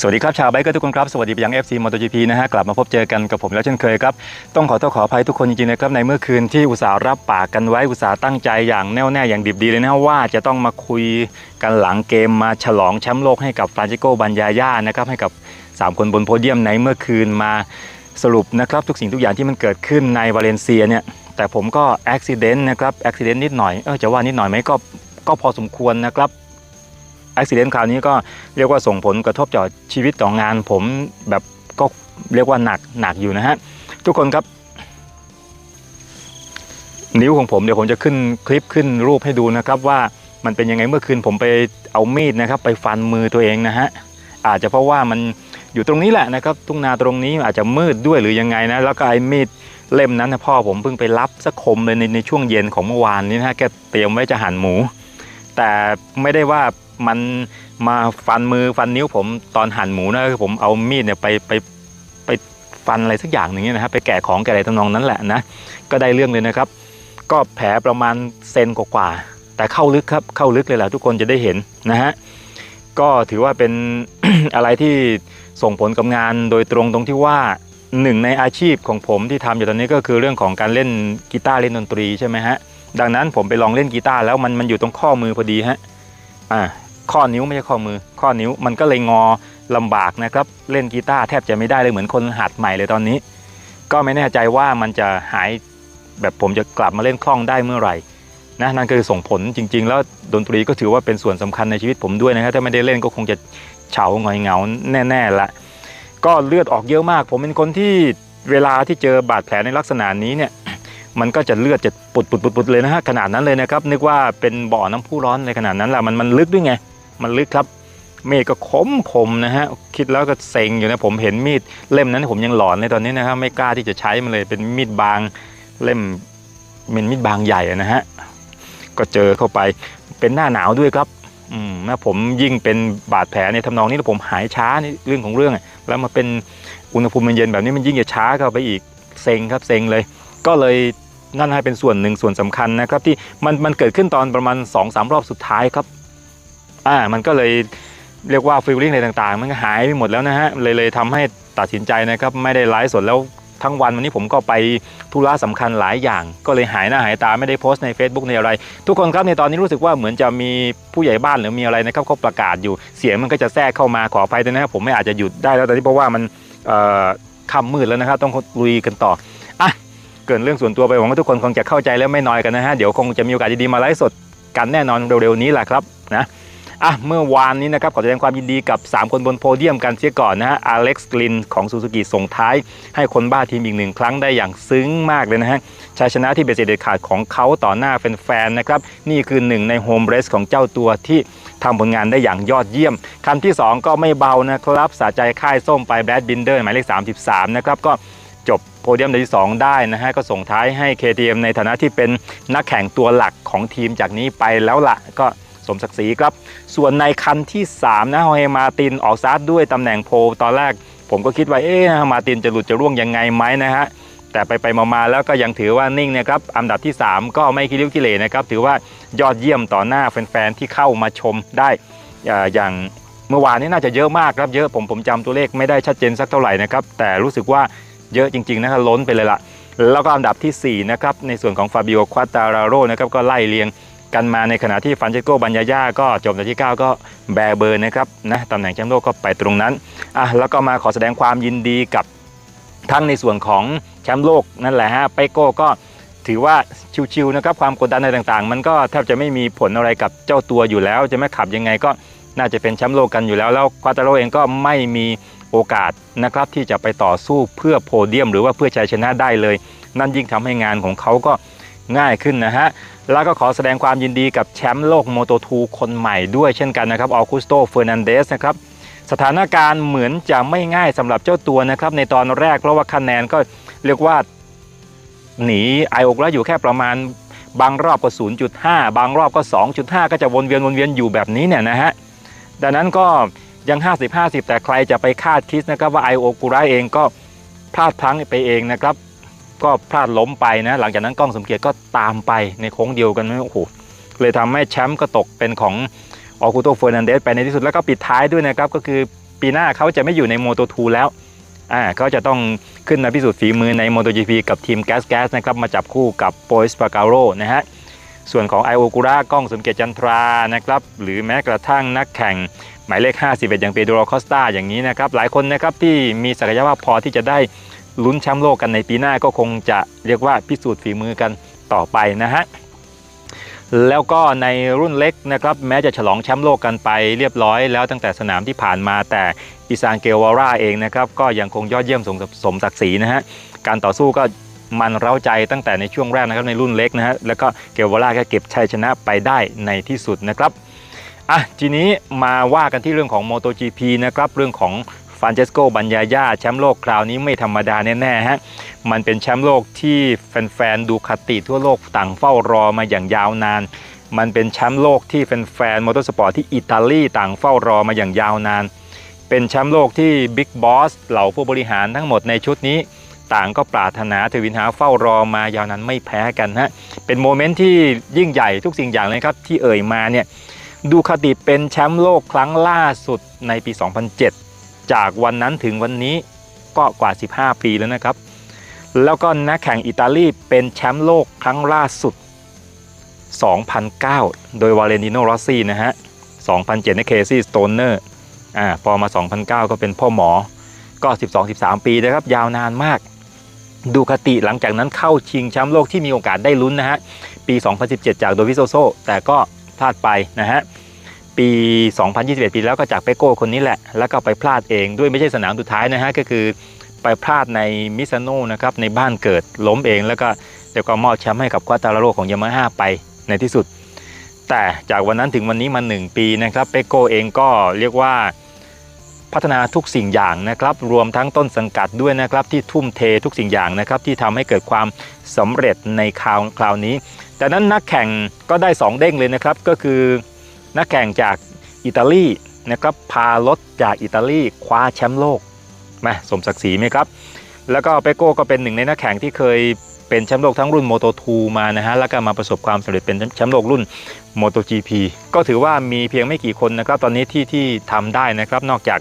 สวัสดีครับชาวไบเกอร์ทุกคนครับ สวัสดีไปยัง FC MotoGP นะฮะ กลับมาพบเจอกันกับผมแล้วเช่นเคยครับ ต้องขอโทษขออภัยทุกคนจริงๆนะครับ ในเมื่อคืนที่อุตส่าห์รับปากกันไว้อุตส่าห์ตั้งใจอย่างแน่วแน่อย่างดิบดีเลยนะว่าจะต้องมาคุยกันหลังเกมมาฉลองแชมป์โลกให้กับฟรานซิโกบันยาย่านะครับให้กับ 3 คนบนโพเดียมในเมื่อคืนมาสรุปนะครับทุกสิ่งทุกอย่างที่มันเกิดขึ้นในวาเลนเซียเนี่ยแต่ผมก็อุบิเหตุนะครับอุบิเหตุนิดหน่อยเออจะว่านิดหน่อยไหมก็ก็พอสมควรนะครับ อุบิเหตุคราวนี้ก็เรียกว่าส่งผลกระทบต่อชีวิตต่องาน ผมแบบก็เรียกว่าหนักหนักอยู่นะฮะทุกคนครับ นิ้วของผมเดี๋ยวผมจะขึ้นคลิปขึ้นรูปให้ดูนะครับว่ามันเป็นยังไงเมื่อคืนผมไปเอามีดนะครับ ไปฟันมือตัวเองนะฮะอาจจะเพราะว่ามันอยู่ตรงนี้แหละนะครับทุ่งนาตรงนี้อาจจะมืดด้วยหรือยังไงนะแล้วก็ไอ้มีดเล่มนั้นนะพ่อผมเพิ่งไปรับสักคมเลยในในช่วงเย็นของเมื่อวานนี้นะฮะแกเตรียมไว้จะหั่นหมู แต่ไม่ได้ว่า มันมาฟันมือฟันนิ้วผมตอนหั่นหมูนะคือผมเอามีดเนี่ยไปไปไปฟันอะไรสักอย่างหนึ่งเนี่ยนะครับไปแกะของแกะอะไรทำนองนั้นแหละนะก็ได้เรื่องเลยนะครับ ก็แผลประมาณเซนกว่าๆแต่เข้าลึกครับเข้าลึกเลยแหละทุกคนจะได้เห็นนะฮะก็ถือว่าเป็นอะไรที่ส่งผลกับงานโดยตรงตรงที่ว่าหนึ่งในอาชีพของผมที่ทำอยู่ตอนนี้ก็คือเรื่องของการเล่นกีตาร์เล่นดนตรีใช่ไหมฮะดังนั้นผมไปลองเล่นกีตาร์แล้วมันมันอยู่ตรงข้อมือพอดีฮะอ่า ข้อนิ้วไม่ใช่ข้อมือ ข้อนิ้วมันก็เลยงอลำบากนะครับ เล่นกีตาร์แทบจะไม่ได้เลยเหมือนคนหัดใหม่เลยตอนนี้ ก็ไม่แน่ใจว่ามันจะหายแบบผมจะกลับมาเล่นคล่องได้เมื่อไหร่นะนั่นคือส่งผลจริง ๆ แล้วดนตรีก็ถือว่าเป็นส่วนสำคัญในชีวิตผมด้วยนะครับถ้าไม่ได้เล่นก็คงจะเฉาหงอยเหงาแน่ๆละก็เลือดออกเยอะมาก ผมเป็นคนที่เวลาที่เจอบาดแผลในลักษณะนี้เนี่ยมันก็จะเลือดจะปุดปุดปุดปุดเลยนะฮะขนาดนั้นเลยนะครับนึกว่าเป็นบ่อน้ำพุร้อนในขนาดนั้นแหละมันมันลึกด้วยไง มันลึกครับ มีดก็คมคมนะฮะคิดแล้วก็เซ็งอยู่นะผมเห็นมีดเล่มนั้นผมยังหลอนในตอนนี้นะครับไม่กล้าที่จะใช้มันเลยเป็นมีดบางเล่มเป็นมีดบางใหญ่นะฮะก็เจอเข้าไปเป็นหน้าหนาวด้วยครับอืมนะผมยิ่งเป็นบาดแผลในทำนองนี้แล้วผมหายช้าในเรื่องของเรื่อง แล้วมาเป็นอุณหภูมิมันเย็นแบบนี้มันยิ่งจะช้าเข้าไปอีกเซ็งครับเซ็งเลย ก็เลยนั่นให้เป็นส่วนหนึ่งส่วนสำคัญนะครับที่มันมันเกิดขึ้นตอนประมาณ2อสรอบสุดท้ายครับ อ่ามันก็เลยเรียกว่าฟิลลิ่งอะไรต่างๆ มันก็หายไปหมดแล้วนะฮะเลยเลยทำให้ตัดสินใจนะครับไม่ได้ไลฟ์สดแล้วทั้งวันวันนี้ผมก็ไปธุระสำคัญหลายอย่าง ก็เลยหายหน้าหายตาไม่ได้โพสต์ใน Facebook ในอะไร ทุกคนครับในตอนนี้รู้สึกว่าเหมือนจะมีผู้ใหญ่บ้านหรือมีอะไรนะครับเขาประกาศอยู่เสียงมันก็จะแทรกเข้ามาขออภัยด้วยนะครับผมไม่อาจจะหยุดได้แล้วตอนนี้เพราะว่ามันเอ่อค่ำมืดแล้วนะครับต้องลุยกันต่ออะเกินเรื่องส่วนตัวไปหวังว่าทุกคนคงจะเข้าใจแล้วไม่น้อยกันนะฮะเดี๋ยวคงจะมีโอกาสดีๆมาไลฟ์สดกันแน่นอนเร็วๆนี้แหละครับนะ อะเมื่อวานนี้นะครับขอแสดงความยินดีกับ 3 คนบนโพเดียมกันเสียก่อนนะฮะอเล็กซ์กลินของซูซูกิส่งท้าย ให้คนบ้าทีมอีกหนึ่งครั้งได้อย่างซึ้งมากเลยนะฮะชัยชนะที่เบสเด็ดขาดของเขาต่อหน้าแฟนๆนะครับนี่คือหนึ่งในโฮมเรสของเจ้าตัวที่ทำผลงานได้อย่างยอดเยี่ยม คันที่ 2 ก็ไม่เบานะครับสาใจค่ายส้มไปแบดบินเดอร์หมายเลข 33 นะครับก็จบโพเดียมในที่ 2 ได้นะฮะ ก็ส่งท้ายให้ KTM ในฐานะที่เป็นนักแข่งตัวหลักของทีมจากนี้ไปแล้วละก็ สมศักดิ์ศรีครับ ส่วนในคันที่3นะฮอเฮมาตินออกสตาร์ด้วยตำแหน่งโพลตอนแรก ผมก็คิดว่าเอ๊ะมาตินจะหลุดจะร่วงยังไงไหมนะฮะแต่ไปไปมาๆแล้วก็ยังถือว่านิ่งนะครับอันดับที่ 3 ก็ไม่คิริ้วกิเลนะครับถือว่ายอดเยี่ยมต่อหน้าแฟนๆที่เข้ามาชมได้อย่างเมื่อวานนี้น่าจะเยอะมากครับเยอะผมผมจำตัวเลขไม่ได้ชัดเจนสักเท่าไหร่นะครับแต่รู้สึกว่าเยอะจริงๆนะครับล้นไปเลยล่ะแล้วก็อันดับทีสี่4นะครับในส่วนของฟาบิโอควาตาราโรนะครับก็ไล่เรียง กันมาในขณะที่ฟันเชโกบัญญาย่าก็จบอันที่ 9 ก็แบเบอร์นะครับนะตำแหน่งแชมป์โลกก็ไปตรงนั้นอะแล้วก็มาขอแสดงความยินดีกับทั้งในส่วนของแชมป์โลกนั่นแหละฮะไปโก้ก็ถือว่าชิวๆนะครับความกดดันอะไรต่างๆ มันก็แทบจะไม่มีผลอะไรกับเจ้าตัวอยู่แล้ว จะไม่ขับยังไงก็น่าจะเป็นแชมป์โลกกันอยู่แล้ว แล้วควาตาโรเองก็ไม่มีโอกาสนะครับที่จะไปต่อสู้เพื่อโพเดียม หรือว่าเพื่อชัยชนะได้เลย นั่นยิ่งทำให้งานของเขาก็ง่ายขึ้นนะฮะ แล้วก็ขอแสดงความยินดีกับแชมป์โลกโมโตทูคนใหม่ด้วยเช่นกันนะครับออกุสโตเฟอร์นันเดสนะครับสถานการณ์เหมือนจะไม่ง่ายสำหรับเจ้าตัวนะครับในตอนแรกเพราะว่าคะแนนก็เรียกว่าหนีไอโอกแล้วอยู่แค่ประมาณบางรอบก็ 0.5 บางรอบก็ 2.5 ก็จะวนเวียนวนเวียนอยู่แบบนี้เนี่ยนะฮะดังนั้นก็ยัง 50-50 แต่ใครจะไปคาดคิดนะครับว่าไอโอกุระเองก็พลาดพลั้งไปเองนะครับ ก็พลาดล้มไปนะ หลังจากนั้นกล้องสมเกียรติก็ตามไปในโค้งเดียวกันโอ้โหเลยทำให้แชมป์ก็ตกเป็นของออกูโตเฟอร์นันเดสไปในที่สุดแล้วก็ปิดท้ายด้วยนะครับ ก็คือปีหน้าเขาจะไม่อยู่ใน Moto2 แล้วอ่าเขาจะต้องขึ้นมาพิสูจน์ฝีมือใน MotoGP กับทีม Gas Gas นะครับ มาจับคู่กับ p o i s p a g a r o นะฮะส่วนของไอโอกูร่ากล้องสมเกียรติจันทรานะครับ หรือแม้กระทั่งนักแข่ง หมายเลข 51 อย่างเปโดรคอสตาอย่างนี้นะครับ หลายคนนะครับที่มีศักยภาพพอที่จะได้ ลุ้นแชมป์โลกกันในปีหน้าก็คงจะเรียกว่าพิสูจน์ฝีมือกันต่อไปนะฮะแล้วก็ในรุ่นเล็กนะครับแม้จะฉลองแชมป์โลกกันไปเรียบร้อยแล้วตั้งแต่สนามที่ผ่านมาแต่อิซานเกวาร่าเองนะครับก็ยังคงยอดเยี่ยมสมสมศักดิ์ศรีนะฮะการต่อสู้ก็มันเร้าใจตั้งแต่ในช่วงแรกนะครับในรุ่นเล็กนะฮะแล้วก็เกวาร่าก็เก็บชัยชนะไปได้ในที่สุดนะครับอะทีนี้มาว่ากันที่เรื่องของ MotoGP นะครับเรื่องของ ฟานเจสโกบัญญาญาแชมป์โลกคราวนี้ไม่ธรรมดาแน่ๆฮะมันเป็นแชมป์โลกที่แฟนๆดูคติทั่วโลกต่างเฝ้ารอมาอย่างยาวนาน มันเป็นแชมป์โลกที่แฟนๆมอเตอร์สปอร์ตที่อิตาลีต่างเฝ้ารอมาอย่างยาวนาน เป็นแชมป์โลกที่บิ๊กบอสเหล่าผู้บริหารทั้งหมดในชุดนี้ต่างก็ปรารถนาทวินหาเฝ้ารอมายาวนานไม่แพ้กันฮะ เป็นโมเมนต์ที่ยิ่งใหญ่ทุกสิ่งอย่างเลยครับ ที่เอ่ยมาเนี่ย ดูคติเป็นแชมป์โลกครั้งล่าสุดในปี 2007 จากวันนั้นถึงวันนี้ก็กว่า 15 ปีแล้วนะครับ แล้วก็นักแข่งอิตาลีเป็นแชมป์โลกครั้งล่าสุด 2009 โดยวาเลนติโนรอซี่นะฮะ 2007ในเคซี่สโตนเนอร์อ่าพอมา 2009 ก็เป็นพ่อหมอก็ 12-13 ปีนะครับ ยาวนานมาก ดูคติหลังจากนั้นเข้าชิงแชมป์โลกที่มีโอกาสได้ลุ้นนะฮะ ปี 2017 จากโดวิโซโซ แต่ก็พลาดไปนะฮะ ปี 2021 ปีแล้วก็จากเปโก้คนนี้แหละ แล้วก็ไปพลาดเองด้วยไม่ใช่สนามสุดท้ายนะฮะ ก็คือไปพลาดในมิซาโนนะครับในบ้านเกิดล้มเอง แล้วก็เดี๋ยวก็มอบแชมป์ให้กับควาตาราโรของยามาฮ่าไปในที่สุด แต่จากวันนั้นถึงวันนี้มา 1 ปีนะครับเปโก้เองก็เรียกว่าพัฒนาทุกสิ่งอย่างนะครับ รวมทั้งต้นสังกัดด้วยนะครับที่ทุ่มเททุกสิ่งอย่างนะครับที่ทำให้เกิดความสำเร็จในคราวคราวนี้ แต่นั้นนักแข่งก็ได้ 2 เด้งเลยนะครับก็คือ นักแข่งจากอิตาลีนะครับพารถจากอิตาลีคว้าแชมป์โลกมาสมศักดิ์ศรีไหมครับ แล้วก็เปโก้ก็เป็นหนึ่งในนักแข่งที่เคยเป็นแชมป์โลกทั้งรุ่น Moto2 มานะฮะแล้วก็มาประสบความสำเร็จเป็นแชมป์โลกรุ่น MotoGP ก็ถือว่ามีเพียงไม่กี่คนนะครับ ตอนนี้ที่ที่ทำได้นะครับ นอกจาก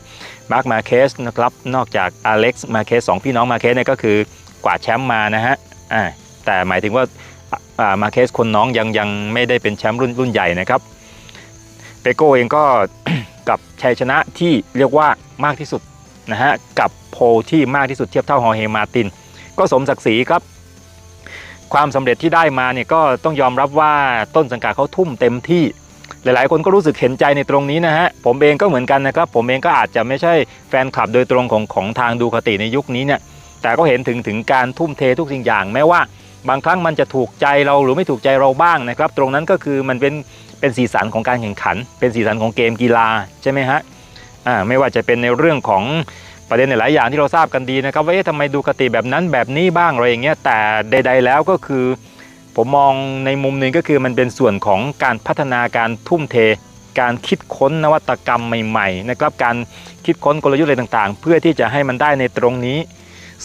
มาร์คมาเคสนะครับนอกจากอเล็กซ์มาเคสสองพี่น้องมาเคสเนี่ยก็คือกว่าแชมป์มานะฮะอ่าแต่หมายถึงว่าอ่ามาเคสคนน้องยังยังไม่ได้เป็นแชมป์รุ่นรุ่นใหญ่นะครับ เปโก้เองก็กับชัยชนะที่เรียกว่ามากที่สุดนะฮะกับโพที่มากที่สุดเทียบเท่าฮอร์เฮมาติน ก็สมศักดิ์ศรีครับ ความสำเร็จที่ได้มาเนี่ยก็ต้องยอมรับว่าต้นสังกัดเขาทุ่มเต็มที่ หลายๆ คนก็รู้สึกเห็นใจในตรงนี้นะฮะผมเองก็เหมือนกันนะครับ ผมเองก็อาจจะไม่ใช่แฟนคลับโดยตรงของของทางดูคติในยุคนี้เนี่ยแต่ก็เห็นถึงถึงการทุ่มเททุกสิ่งอย่างแม้ว่าบางครั้งมันจะถูกใจเราหรือไม่ถูกใจเราบ้างนะครับ ตรงนั้นก็คือมันเป็น เป็นสีสันของการแข่งขัน เป็นสีสันของเกมกีฬาใช่ไหมฮะอ่าไม่ว่าจะเป็นในเรื่องของประเด็นหลายอย่างที่เราทราบกันดีนะครับว่าเอ๊ะทำไมดูคติแบบนั้นแบบนี้บ้างอะไรอย่างเงี้ยแต่ใด ๆ แล้วก็คือ ผมมองในมุมหนึ่งก็คือมันเป็นส่วนของการพัฒนาการทุ่มเท การคิดค้นนวัตกรรมใหม่ๆนะครับการคิดค้นกลยุทธ์อะไรต่างๆ เพื่อที่จะให้มันได้ในตรงนี้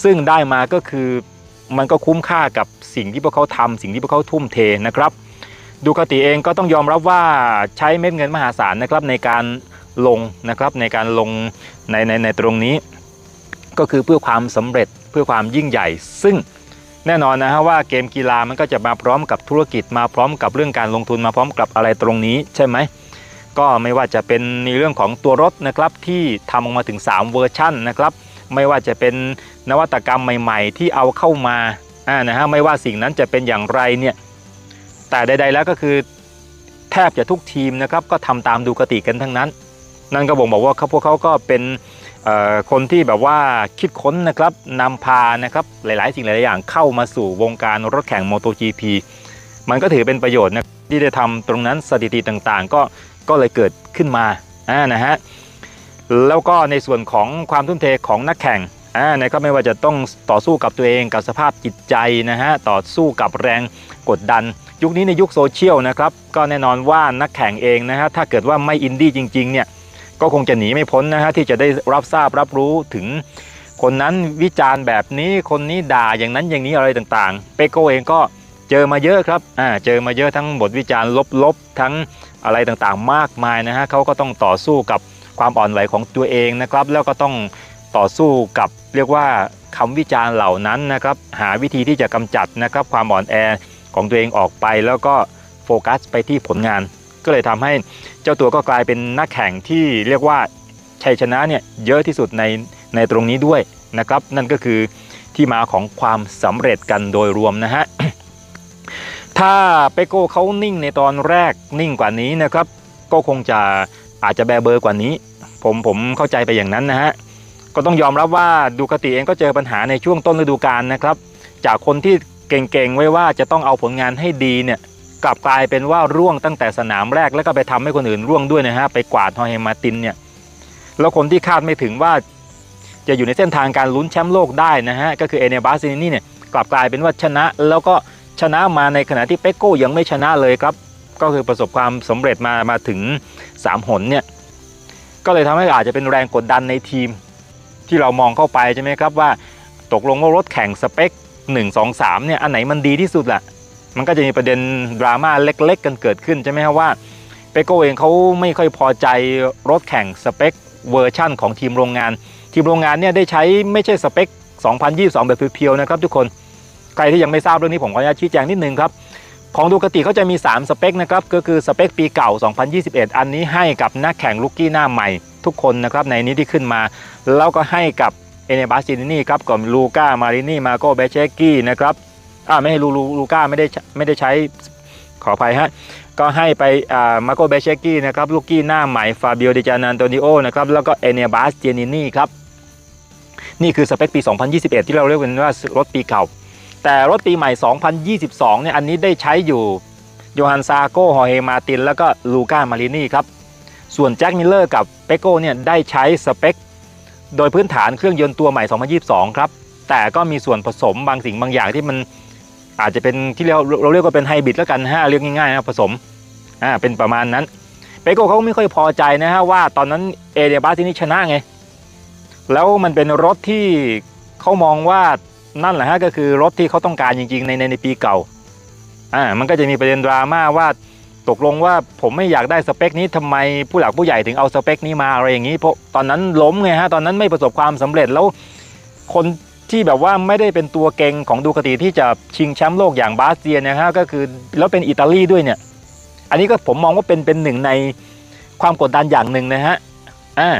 ซึ่งได้มาก็คือมันก็คุ้มค่ากับสิ่งที่พวกเขาทำสิ่งที่พวกเขาทุ่มเทนะครับ ดูคติเองก็ต้องยอมรับว่าใช้เม็ดเงินมหาศาลนะครับในการลงนะครับในการลงในในในตรงนี้ ก็คือเพื่อความสำเร็จเพื่อความยิ่งใหญ่ ซึ่งแน่นอนนะฮะว่าเกมกีฬามันก็จะมาพร้อมกับธุรกิจมาพร้อมกับเรื่องการลงทุนมาพร้อมกับอะไรตรงนี้ใช่ไหมก็ไม่ว่าจะเป็นในเรื่องของตัวรถนะครับที่ทำออกมาถึง 3 เวอร์ชั่นนะครับไม่ว่าจะเป็นนวัตกรรมใหม่ ๆ ที่เอาเข้ามาอ่านะฮะไม่ว่าสิ่งนั้นจะเป็นอย่างไรเนี่ย แต่ใดๆแล้วก็คือแทบจะทุกทีมนะครับก็ทำตามดูกติกันทั้งนั้น นั่นก็บ่งบอกว่าเขาพวกเขาก็เป็นคนที่แบบว่าคิดค้นนะครับนำพานะครับหลาย ๆ สิ่งหลาย ๆ อย่างเข้ามาสู่วงการรถแข่ง MotoGP มันก็ถือเป็นประโยชน์นะที่ได้ทำตรงนั้นสถิติต่าง ๆ ก็ก็เลยเกิดขึ้นมาอ่านะฮะแล้วก็ในส่วนของความทุ่มเทของนักแข่งอ่านะครับไม่ว่าจะต้องต่อสู้กับตัวเองกับสภาพจิตใจนะฮะต่อสู้กับแรงกดดัน ยุคนี้ในยุคโซเชียลนะครับก็แน่นอนว่านักแข่งเองนะฮะถ้าเกิดว่าไม่อินดี้จริงๆเนี่ยก็คงจะหนีไม่พ้นนะฮะที่จะได้รับทราบรับรู้ถึง คนนั้นวิจารณ์แบบนี้คนนี้ด่าอย่างนั้นอย่างนี้อะไรต่างๆ เปโกเองก็เจอมาเยอะครับอ่าเจอมาเยอะทั้งบทวิจารณ์ลบๆ ทั้งอะไรต่างๆ มากมายนะฮะเขาก็ต้องต่อสู้กับความอ่อนไหวของตัวเองนะครับ แล้วก็ต้องต่อสู้กับเรียกว่าคำวิจารณ์เหล่านั้นนะครับ หาวิธีที่จะกำจัดนะครับ ความอ่อนแอ ของตัวเองออกไปแล้วก็โฟกัสไปที่ผลงาน ก็เลยทำให้เจ้าตัวก็กลายเป็นนักแข่งที่เรียกว่าชัยชนะเนี่ยเยอะที่สุดในในตรงนี้ด้วยนะครับ นั่นก็คือที่มาของความสำเร็จกันโดยรวมนะฮะถ้าเปโก้เขานิ่งในตอนแรกนิ่งกว่านี้นะครับ ก็คงจะอาจจะแบเบอร์กว่านี้ ผมผมเข้าใจไปอย่างนั้นนะฮะก็ต้องยอมรับว่าดูคติเองก็เจอปัญหาในช่วงต้นฤดูกาลนะครับ จากคนที่ เก่งๆไว้ว่าจะต้องเอาผลงานให้ดีเนี่ยกลับกลายเป็นว่าร่วงตั้งแต่สนามแรกแล้วก็ไปทำให้คนอื่นร่วงด้วยนะฮะไปกวาดฮอเฮมาตินเนี่ยแล้วคนที่คาดไม่ถึงว่าจะอยู่ในเส้นทางการลุ้นแชมป์โลกได้นะฮะก็คือเอเนบาซินี่เนี่ยกลับกลายเป็นว่าชนะ แล้วก็ชนะมาในขณะที่เปโก้ยังไม่ชนะเลยครับ ก็คือประสบความสำเร็จมามาถึง 3 หนเนี่ยก็เลยทำให้อาจจะเป็นแรงกดดันในทีม ที่เรามองเข้าไปใช่ไหมครับว่า ตกลงว่ารถแข่งสเปค 1 2 3เนี่ยอันไหนมันดีที่สุดล่ะ มันก็จะมีประเด็นดราม่าเล็กๆ กันเกิดขึ้นใช่ไหมครับว่าเปโก้เองเขาไม่ค่อยพอใจรถแข่งสเปคเวอร์ชั่นของทีมโรงงาน ทีมโรงงานเนี่ยได้ใช้ไม่ใช่สเปค 2022 แบบเพียวๆนะครับทุกคนใครที่ยังไม่ทราบเรื่องนี้ผมขออนุญาตชี้แจงนิดนึงครับของดูกติเขาจะมี 3 สเปคนะครับก็คือสเปคปีเก่า 2021 อันนี้ให้กับนักแข่งลูกกี้หน้าใหม่ทุกคนนะครับในนี้ที่ขึ้นมา แล้วก็ให้กับ เอเนบาสตินนี่ครับกับลูก้ามารินี่มาโกเบเชกี้นะครับอ่าไม่ให้ลูลูลูก้าไม่ได้ไม่ได้ใช้ขออภัยฮะก็ให้ไปอ่ามาโกเบเชกี้นะครับลูกกี้หน้าใหม่ฟาบิโอดิจานันโตนิโอนะครับแล้วก็เอเนบาสเจนินี่ครับนี่คือสเปคปี 2021 ที่เราเรียกกันว่ารถปีเก่า แต่รถปีใหม่ 2022 เนี่ยอันนี้ได้ใช้อยู่โยฮันซาโกฮอเฮมาติน แล้วก็ลูก้ามารินี่ครับ ส่วนแจ็คมิลเลอร์กับเปโก้เนี่ยได้ใช้สเปค โดยพื้นฐานเครื่องยนต์ตัวใหม่ 2022 ครับ แต่ก็มีส่วนผสมบางสิ่งบางอย่างที่มันอาจจะเป็นที่เราเราเรียกว่าเป็นไฮบริดแล้วกันฮะเรียกง่ายๆนะผสมอ่าเป็นประมาณนั้นเปโก้เขาไม่ค่อยพอใจนะฮะว่าตอนนั้นเอเดียบาสที่นี่ชนะไง แล้วมันเป็นรถที่เขามองว่านั่นแหละฮะก็คือรถที่เขาต้องการจริงๆในในในปีเก่าอ่ามันก็จะมีประเด็นดราม่าว่า ตกลงว่าผมไม่อยากได้สเปคนี้ทำไมผู้หลักผู้ใหญ่ถึงเอาสเปคนี้มาอะไรอย่างนี้เพราะตอนนั้นล้มไงฮะตอนนั้นไม่ประสบความสำเร็จแล้ว คนที่แบบว่าไม่ได้เป็นตัวเก่งของดูคติที่จะชิงแชมป์โลกอย่างบาสเตียนนะฮะก็คือแล้วเป็นอิตาลีด้วยเนี่ย อันนี้ก็ผมมองว่าเป็นเป็นหนึ่งในความกดดันอย่างหนึ่งนะฮะอ่า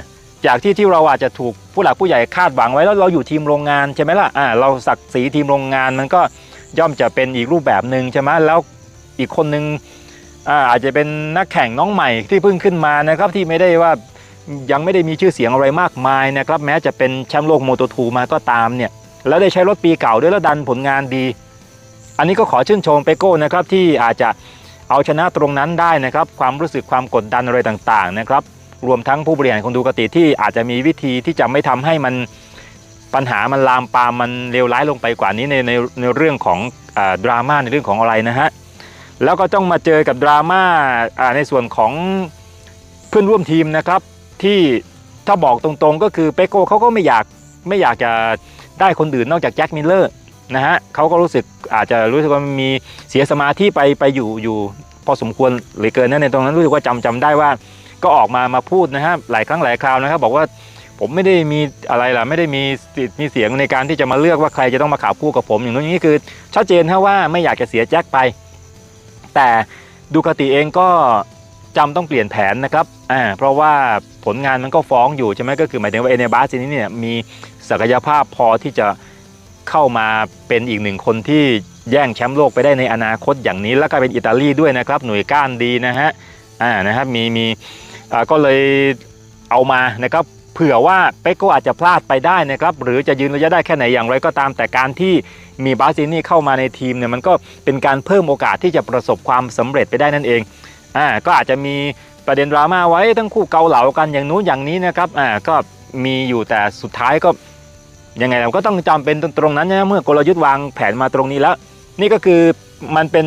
จากที่ที่เราอาจจะถูกผู้หลักผู้ใหญ่คาดหวังไว้แล้วเราอยู่ทีมโรงงานใช่ไหมล่ะอ่าเราศักดิ์ศรีทีมโรงงานมันก็ย่อมจะเป็นอีกรูปแบบหนึ่งใช่ไหมแล้วอีกคนหนึ่ง อาอาจจะเป็นนักแข่งน้องใหม่ที่เพิ่งขึ้นมานะครับที่ไม่ได้ว่ายังไม่ได้มีชื่อเสียงอะไรมากมายนะครับแม้จะเป็นแชมป์โลกโมโตทูมาก็ตามเนี่ยแล้วได้ใช้รถปีเก่าด้วยแล้วดันผลงานดี อันนี้ก็ขอชื่นชมเปโก้นะครับที่อาจจะเอาชนะตรงนั้นได้นะครับความรู้สึกความกดดันอะไรต่างๆนะครับรวมทั้งผู้บริหารของดูกติที่อาจจะมีวิธีที่จะไม่ทำให้มันปัญหามันลามปามมันเลวร้ายลงไปกว่านี้ในในในเรื่องของอดราม่าในเรื่องของอะไรนะฮะ แล้วก็ต้องมาเจอกับดราม่าอ่าในส่วนของเพื่อนร่วมทีมนะครับ ที่ถ้าบอกตรงๆก็คือเปโก้เขาก็ไม่อยากไม่อยากจะได้คนอื่นนอกจากแจ็คมิลเลอร์นะฮะเขาก็รู้สึกอาจจะรู้สึกว่ามีเสียสมาธิไปไปอยู่อยู่พอสมควรหลือเกินนะในตรงนั้นรู้สึกว่าจำจำได้ว่าก็ออกมามาพูดนะฮะหลายครั้งหลายคราวนะครับ บอกว่าผมไม่ได้มีอะไรล่ะไม่ได้มีมีเสียงในการที่จะมาเลือกว่าใครจะต้องมาขับคู่กับผมอย่างนู้นอย่างนี้คือชัดเจนฮะว่าไม่อยากจะเสียแจ็คไป แต่ดูคาติเองก็จำต้องเปลี่ยนแผนนะครับอ่าเพราะว่าผลงานมันก็ฟ้องอยู่ใช่ไหมก็คือหมายถึงว่าเอเนบาสนี้เนี่ยมีศักยภาพพอที่จะเข้ามาเป็นอีกหนึ่งคนที่แย่งแชมป์โลกไปได้ในอนาคตอย่างนี้ แล้วก็เป็นอิตาลีด้วยนะครับ หน่วยก้านดีนะฮะอ่านะครับมีมีอ่าก็เลยเอามานะครับ เผื่อว่าเปโก้อาจจะพลาดไปได้นะครับหรือจะยืนระยะได้แค่ไหนอย่างไรก็ตาม แต่การที่มีบาซินี่เข้ามาในทีมเนี่ยมันก็เป็นการเพิ่มโอกาสที่จะประสบความสำเร็จไปได้นั่นเองอ่าก็อาจจะมีประเด็นดราม่าไว้ทั้งคู่เกาเหลากันอย่างนู้นอย่างนี้นะครับอ่าก็มีอยู่แต่สุดท้ายก็ยังไงเราก็ต้องจำเป็นตรงนั้นนะเมื่อกลยุทธ์วางแผนมาตรงนี้แล้ว นี่ก็คือมันเป็น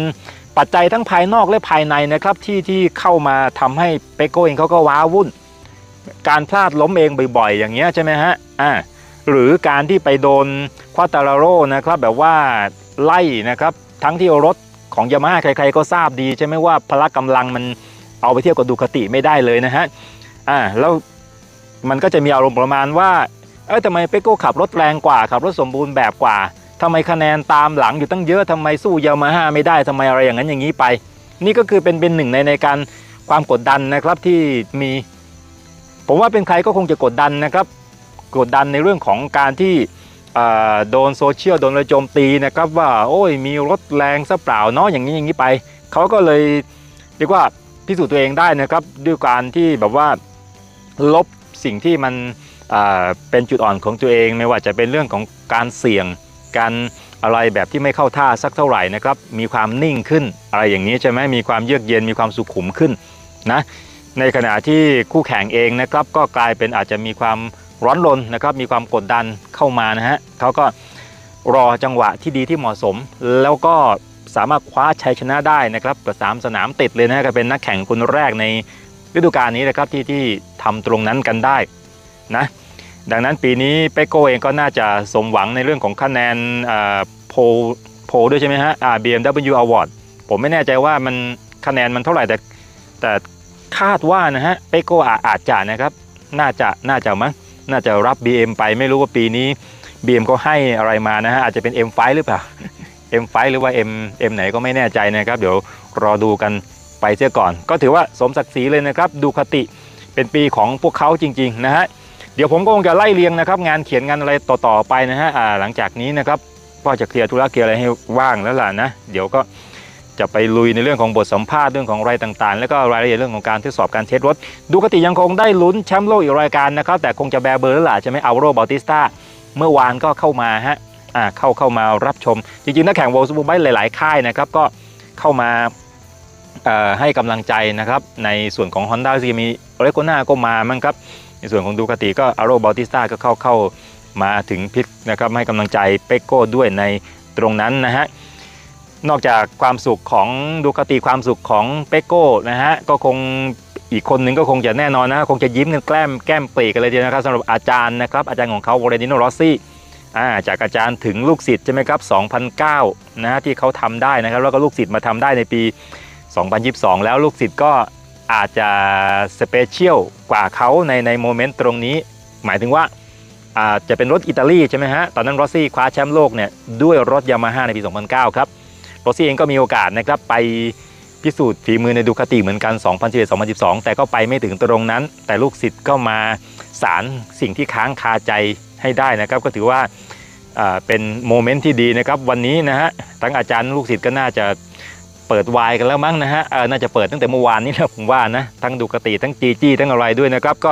ปัจจัยทั้งภายนอกและภายในนะครับที่ที่เข้ามาทำให้เปโก้เองเขาก็ว้าวุ่น การพลาดล้มเองบ่อยๆ อย่างเงี้ยใช่ไหมฮะอ่าหรือการที่ไปโดนควาตาราโรนะครับแบบว่าไล่นะครับทั้งที่รถของยามาฮ่าใครๆก็ทราบดี ใช่ไหมว่าพละกำลังมันเอาไปเทียบกับดูคติไม่ได้เลยนะฮะอ่าแล้วมันก็จะมีอารมณ์ประมาณว่าเอ้ยทำไมเปโก้ขับรถแรงกว่าขับรถสมบูรณ์แบบกว่าทำไมคะแนนตามหลังอยู่ตั้งเยอะทำไมสู้ยามาฮ่าไม่ได้ทำไมอะไรอย่างนั้นอย่างนี้ไป นี่ก็คือเป็นเป็นหนึ่งในในการความกดดันนะครับที่มี ผมว่าเป็นใครก็คงจะกดดันนะครับ กดดันในเรื่องของการที่โดนโซเชียลโดนระโจมตีนะครับว่าโอ้ยมีรถแรงซะเปล่าเนาะอย่างนี้อย่างนี้ไป เขาก็เลยเรียกว่าพิสูจน์ตัวเองได้นะครับ ด้วยการที่แบบว่าลบสิ่งที่มันเป็นจุดอ่อนของตัวเอง ไม่ว่าจะเป็นเรื่องของการเสี่ยงการอะไรแบบที่ไม่เข้าท่าสักเท่าไหร่นะครับ มีความนิ่งขึ้นอะไรอย่างนี้ใช่ไหมมีความเยือกเย็นมีความสุขุมขึ้นนะ ในขณะที่คู่แข่งเองนะครับก็กลายเป็นอาจจะมีความร้อนรนนะครับมีความกดดันเข้ามานะฮะเขาก็รอจังหวะที่ดีที่เหมาะสม แล้วก็สามารถคว้าชัยชนะได้นะครับกับสามสนามติดเลยนะฮะก็เป็นนักแข่งคนแรกในฤดูกาลนี้นะครับที่ที่ทำตรงนั้นกันได้นะดังนั้นปีนี้เปโก้เองก็น่าจะสมหวังในเรื่องของคะแนนอ่าโพลโพลด้วยใช่ไหมฮะอ่า BMW Award ผมไม่แน่ใจว่ามันคะแนนมันเท่าไหร่แต่แต่ คาดว่านะฮะเปโกอาอาจจะนะครับ น่าจะน่าจะมั้งน่าจะรับ BM ไปไม่รู้ว่าปีนี้ BM ก็ให้อะไรมานะฮะอาจจะเป็น M5 หรือเปล่า M5 หรือว่า M M ไหนก็ไม่แน่ใจนะครับ เดี๋ยวรอดูกันไปเสียก่อน ก็ถือว่าสมศักดิ์ศรีเลยนะครับดูคติเป็นปีของพวกเขาจริงๆนะฮะเดี๋ยวผมก็คงจะไล่เรียงนะครับ งานเขียนงานอะไรต่อๆไปนะฮะหลังจากนี้นะครับก็จะเคลียร์ธุระเคลียร์อะไรให้ว่างแล้วล่ะนะ เดี๋ยวก็ จะไปลุยในเรื่องของบทสัมภาษณ์เรื่องของอะไรต่างๆ แล้วก็รายละเอียดเรื่องของการทดสอบการเทสรถ ดูคติยังคงได้ลุ้นแชมป์โลกอีกรายการนะครับแต่คงจะแบเบอร์แล้วล่ะใช่ไหมอัลโรบอติสตาเมื่อวานก็เข้ามาฮะอ่าเข้าเข้ามารับชม จริงๆนักแข่งโวลส์บูไบหลายๆค่ายนะครับก็เข้ามาเอ่อให้กำลังใจนะครับในส่วนของ Honda ที่มีเรโกน่าก็มามั้งครับในส่วนของดูคติก็อาร o บอติสตาก็เข้าเข้ามาถึงพิษนะครับให้กำลังใจเปโก้ด้วยในตรงนั้นนะฮะ นอกจากความสุขของดูคาติความสุขของเปโก้นะฮะก็คงอีกคนหนึ่งก็คงจะแน่นอนนะคงจะยิ้มกันแกล้มแก้มปรีกันเลยทีเดียวนะครับสำหรับอาจารย์นะครับอาจารย์ของเขาวอเรนิโนรอสซี่จากอาจารย์ถึงลูกศิษย์ใช่ไหมครับ2009นะฮะที่เขาทำได้นะครับแล้วก็ลูกศิษย์มาทำได้ในปี 2022 แล้วลูกศิษย์ก็อาจจะสเปเชียลกว่าเขาในในโมเมนต์ตรงนี้ หมายถึงว่าอาจจะเป็นรถอิตาลีใช่ไหมฮะตอนนั้นรอสซี่คว้าแชมป์โลกเนี่ยด้วยรถยามาฮ่าในปี 2009 ครับ รซี่เองก็มีโอกาสนะครับไปพิสูจน์ฝีมือในดูคาติเหมือนกัน 2011-2012 แต่ก็ไปไม่ถึงตรงนั้น แต่ลูกศิษย์ก็มาสารสิ่งที่ค้างคาใจให้ได้นะครับ ก็ถือว่าเป็นโมเมนต์ที่ดีนะครับวันนี้นะฮะทั้งอาจารย์ลูกศิษย์ก็น่าจะเปิดวายกันแล้วมั้งนะฮะน่าจะเปิดตั้งแต่เมื่อวานนี้แล้วผมว่านะทั้งดูกติทั้งจีจี้ทั้งอะไรด้วยนะครับ ก็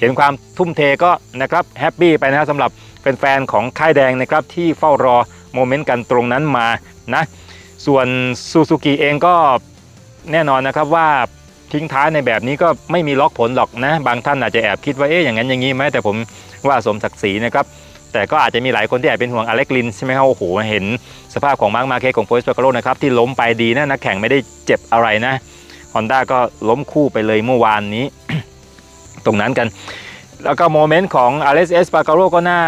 เห็นความทุ่มเทก็นะครับแฮปปี้ไปนะฮะสำหรับแฟนๆของค่ายแดงนะครับที่เฝ้ารอโมเมนต์กันตรงนั้นมานะ ส่วนซูซูกิเองก็แน่นอนนะครับว่าทิ้งท้ายในแบบนี้ก็ไม่มีล็อกผลหรอกนะ บางท่านอาจจะแอบคิดว่าเอ๊ะอย่างนั้นอย่างนี้ไหมแต่ผมว่าสมศักดิ์ศรีนะครับแต่ก็อาจจะมีหลายคนที่แอบเป็นห่วงอเล็กลินใช่ไหมครับโอ้โหเห็นสภาพของมาร์คมาเคของโฟสเปโกโรนะครับที่ล้มไปดีนะนักแข่งไม่ได้เจ็บอะไรนะฮอนด้าก็ล้มคู่ไปเลยเมื่อวานนี้ ตรงนั้นกัน แล้วก็โมเมนต์ของอเลสเอสปาการโรก็น่า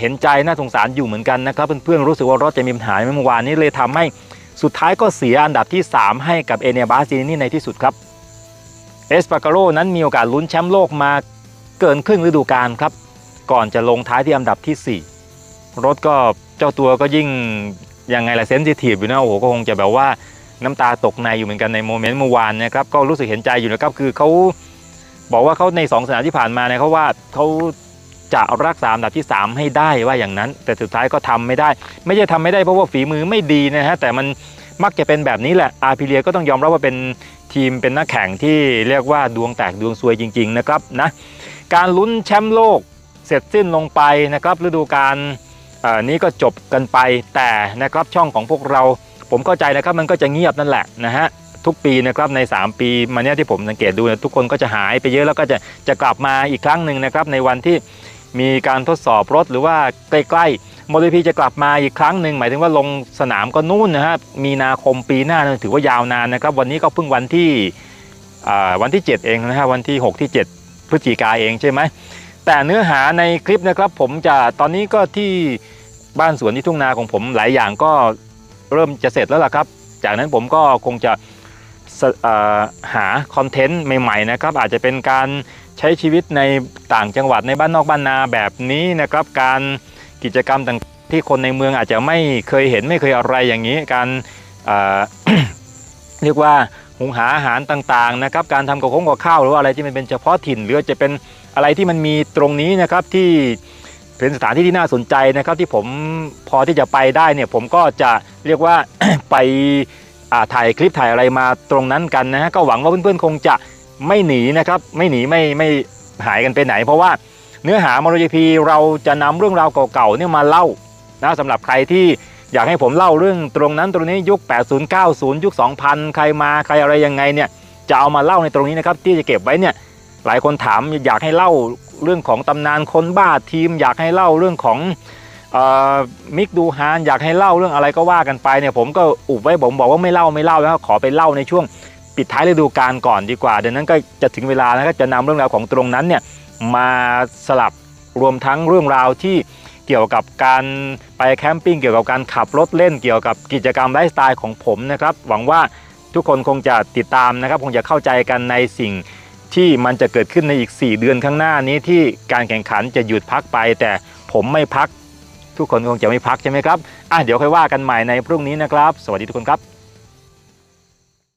เห็นใจน่าสงสารอยู่เหมือนกันนะครับเพื่อนๆรู้สึกว่ารถจะมีปัญหาเมื่อวานนี้เลยทำให้ สุดท้ายก็เสียอันดับที่ 3 ให้กับเอเนียบาซินี่ในที่สุดครับเอสปาการโรนั้นมีโอกาสลุ้นแชมป์โลกมาเกินครึ่งฤดูกาลครับ ก่อนจะลงท้ายที่อันดับที่สี่รถก็เจ้าตัวก็ยิ่งยังไงล่ะเซนซิทีฟอยู่นะโอ้โหก็คงจะแบบว่าน้ำตาตกในอยู่เหมือนกันในโมเมนต์เมื่อวานนะครับก็รู้สึกเห็นใจอยู่นะครับคือเขาบอกว่าเขาใน 2 สนามที่ผ่านมาเนี่ยเขาว่าเขา จะรักษาอันดับที่ 3 ให้ได้ว่าอย่างนั้น แต่สุดท้ายก็ทำไม่ได้ ไม่ใช่ทำไม่ได้เพราะว่าฝีมือไม่ดีนะฮะแต่มันมักจะเป็นแบบนี้แหละอาร์พิเลียก็ต้องยอมรับว่าเป็นทีมเป็นนักแข่งที่เรียกว่าดวงแตกดวงซวยจริง ๆ นะครับนะการลุ้นแชมป์โลกเสร็จสิ้นลงไปนะครับฤดูกาลนี้ก็จบกันไปแต่นะครับช่องของพวกเรา ผมเข้าใจนะครับมันก็จะเงียบนั่นแหละนะฮะทุกปีนะครับใน 3 ปีมาเนี้ยที่ผมสังเกตดูนยทุกคนก็จะหายไปเยอะแล้วก็จะจะกลับมาอีกครั้งหนึ่งนะครับในวันที่ มีการทดสอบรถหรือว่าใกล้ๆโมเดลพีจะกลับมาอีกครั้งหนึ่งหมายถึงว่าลงสนามก็นู่นนะฮะมีนาคมปีหน้านถือว่ายาวนานนะครับ วันนี้ก็เพิ่งวันที่วันที่ 7 เองนะฮะวันที่ 6 ที่ 7 พฤศจิกาเองใช่ไหมแต่เนื้อหาในคลิปนะครับ ผมจะตอนนี้ก็ที่บ้านสวนที่ทุ่งนาของผมหลายอย่างก็เริ่มจะเสร็จแล้วล่ะครับ จากนั้นผมก็คงจะหาคอนเทนต์ใหม่ๆนะครับ อาจจะเป็นการ ใช้ชีวิตในต่างจังหวัดในบ้านนอกบ้านนาแบบนี้นะครับการกิจกรรมต่างที่คนในเมืองอาจจะไม่เคยเห็นไม่เคยอะไรอย่างนี้ การเเรียกว่าหุงหาอาหารต่างๆนะครับการทำกับข้าวกับข้าวหรือว่าอะไรที่มันเป็นเฉพาะถิ่นหรือจะเป็นอะไรที่มันมีตรงนี้นะครับที่เป็นสถานที่ที่น่าสนใจนะครับที่ผมพอที่จะไปได้เนี่ยผมก็จะเรียกว่าไปถ่ายคลิปถ่ายอะไรมาตรงนั้นกันนะฮะก็หวังว่าเพื่อนๆคงจะ ไม่หนีนะครับไม่หนีไม่ไม่หายกันไปไหน เพราะว่าเนื้อหามโน GP เราจะนำเรื่องราวเก่าๆเนี่ยมาเล่านะสำหรับใครที่อยากให้ผมเล่าเรื่องตรงนั้นตรงนี้ยุค 80 90 ยุค 2000 ใครมาใครอะไรยังไงเนี่ยจะเอามาเล่าในตรงนี้นะครับที่จะเก็บไว้เนี่ยหลายคนถามอยากให้เล่าเรื่องของตำนานคนบ้าทีม อยากให้เล่าเรื่องของออมิกดูฮานอยากให้เล่าเรื่องอะไรก็ว่ากันไปเนี่ยผมก็อุบไว้ผมบอกว่าไม่เล่าไม่เล่าแล้วขอไปเล่าในช่วง ปิดท้ายฤดูกาลก่อนดีกว่าดังนั้นก็จะถึงเวลาแล้วก็จะนำเรื่องราวของตรงนั้นเนี่ยมาสลับรวมทั้งเรื่องราวที่เกี่ยวกับการไปแคมปิ้งเกี่ยวกับการขับรถเล่นเกี่ยวกับกิจกรรมไลฟ์สไตล์ของผมนะครับ หวังว่าทุกคนคงจะติดตามนะครับ คงจะเข้าใจกันในสิ่งที่มันจะเกิดขึ้นในอีก 4 เดือนข้างหน้านี้ที่การแข่งขันจะหยุดพักไป แต่ผมไม่พัก ทุกคนคงจะไม่พักใช่ไหมครับอะเดี๋ยวค่อยว่ากันใหม่ในพรุ่งนี้นะครับ สวัสดีทุกคนครับ